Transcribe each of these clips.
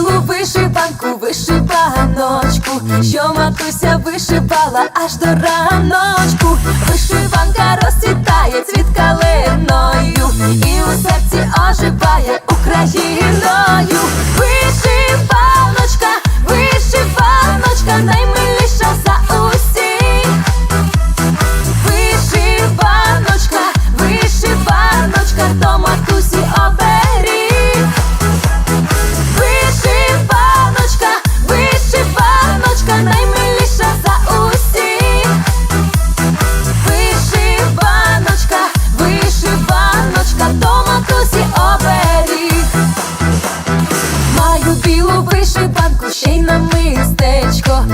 білу вишиванку, вишиваночку, що матуся вишивала аж до раночку. Вишиванка розцвітає цвіт калиною, і у серці оживає Україною. Вишиваночка, вишиваночка, наймиліша за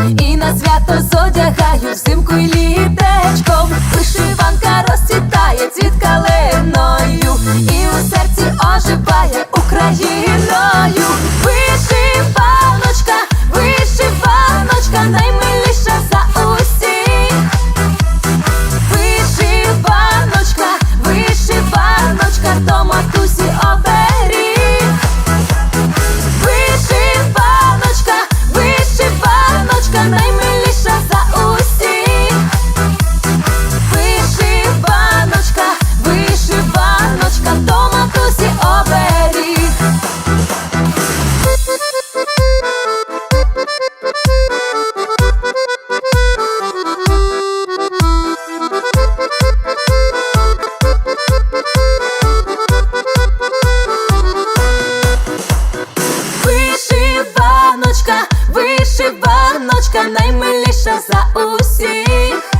і на свято зодягаю взимку й літечком. Вишиванка розцвітає цвіт і у серці оживає Україною. Вишиваночка, наймиліша за усіх.